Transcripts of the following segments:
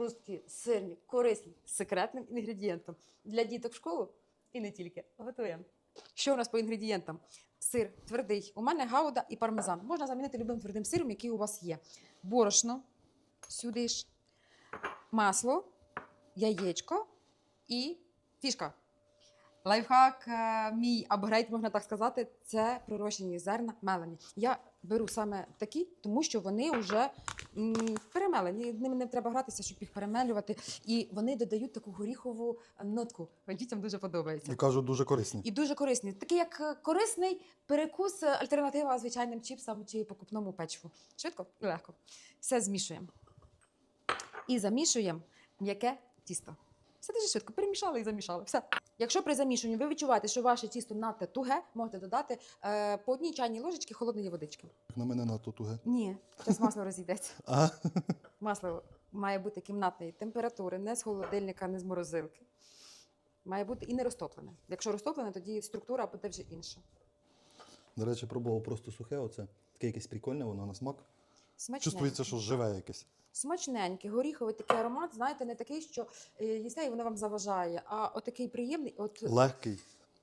хрусткі, сирні, корисні, з секретним інгредієнтом для діток в школу і не тільки. Готуємо. Що у нас по інгредієнтам? Сир твердий. У мене гауда і пармезан. Можна замінити любим твердим сиром, який у вас є. Борошно, сюди ж, масло, яєчко і фішка. Лайфхак, е, мій апгрейд, можна так сказати, це пророщені зерна мелені. Я беру саме такі, тому що вони вже м, перемелені. Ними не треба гратися, щоб їх перемелювати. І вони додають таку горіхову нотку. Дітям дуже подобається. І кажуть, дуже корисні. І дуже корисні. Такий як е, корисний перекус, е, альтернатива звичайним чіпсам чи покупному печиву. Швидко і легко. Все змішуємо. І замішуємо м'яке тісто. Все дуже швидко. Перемішали і замішали. Все. Якщо при замішуванні ви відчуваєте, що ваше тісто надто туге, можете додати е, по одній чайній ложечці холодної водички. На мене на то туге. Ні, зараз масло розійдеться. А? Масло має бути кімнатної температури, не з холодильника, не з морозилки. Має бути і не розтоплене. Якщо розтоплене, тоді структура буде вже інша. До речі, пробував просто сухе, оце. Таке якесь прикольне, воно на смак. Смачненьке. Чувствується, що живе якесь. Смачненький, горіховий такий аромат, знаєте, не такий, що е, їсте і воно вам заважає, а отакий приємний, от Легкий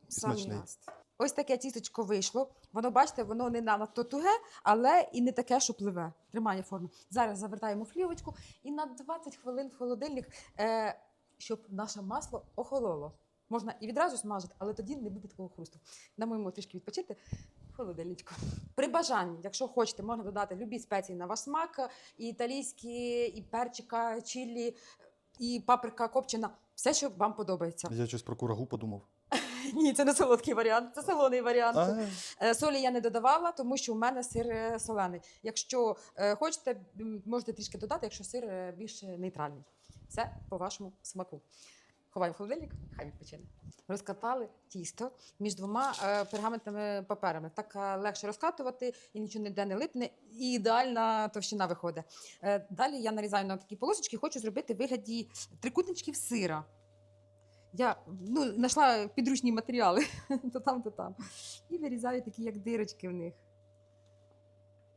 самий смачний. раст. Ось таке тістечко вийшло. Воно, бачите, воно не надто туге, але і не таке, що пливе. Тримає форму. Зараз завертаємо в плівочку і на 20 хвилин в холодильник, е, щоб наше масло охололо. Можна і відразу смажити, але тоді не буде такого хрусту. Дамо йому трішки відпочити холодильничку. При бажанні, якщо хочете, можна додати любі спеції на ваш смак, і італійські, і перчика, чилі, і паприка копчена. Все, що вам подобається. Я щось про курагу подумав. Ні, це не солодкий варіант, це солоний варіант. А, Е, Солі я не додавала, тому що у мене сир е, солений. Якщо е, хочете, можете трішки додати, якщо сир е, більш нейтральний. Це по вашому смаку. Ховаємо в холодильник, хай відпочине. Розкатали тісто між двома е, пергаментними паперами. Так е, легше розкатувати і нічого ніде не липне. І ідеальна товщина виходить. Е, далі я нарізаю на такі полосочки, хочу зробити вигляді трикутничків сира. Я ну, знайшла підручні матеріали то там, то там. І вирізаю такі, як дирочки в них.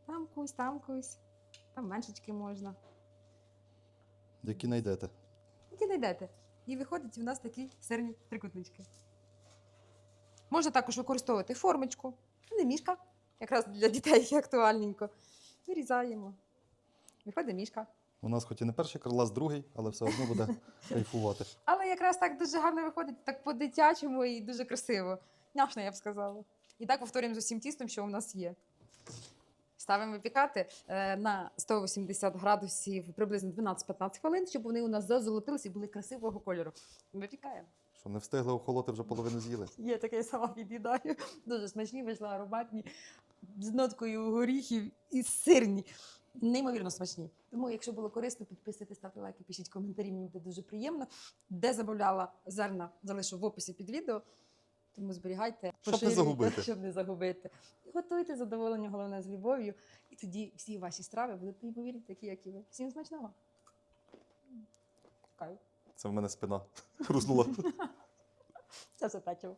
Там кусь, там кусь, там меншечки можна. які знайдете. Які знайдете. І виходять у нас такі сирні трикутнички. Можна також використовувати формочку, не мішка, якраз для дітей актуальненько. Вирізаємо. Виходить мішка. У нас хоч і не перший клас, другий, але все одно буде кайфувати. Але якраз так дуже гарно виходить, так по-дитячому і дуже красиво. Няшно, я б сказала. І так повторюємо з усім тістом, що у нас є. Ставимо випікати е, на 180 градусів приблизно 12-15 хвилин, щоб вони у нас зазолотилися і були красивого кольору. Випікаємо. Що не встигли охолоти, вже половину з'їли. Є таке сама під'їдаю. Дуже смачні, вийшли ароматні, з ноткою горіхів і сирні. Неймовірно смачні. Тому, якщо було корисно, підписуйтесь, ставте лайки, пишіть коментарі, мені буде дуже приємно. Де замовляла зерна, залишу в описі під відео. Тому зберігайте, Щоб не загубити. щоб не загубити. Готуйте задоволення, головне з любов'ю. І тоді всі ваші страви будуть неймовірні, такі, як і ви. Всім смачного. Кайф. Це в мене спина хрустнула. Це все печиво.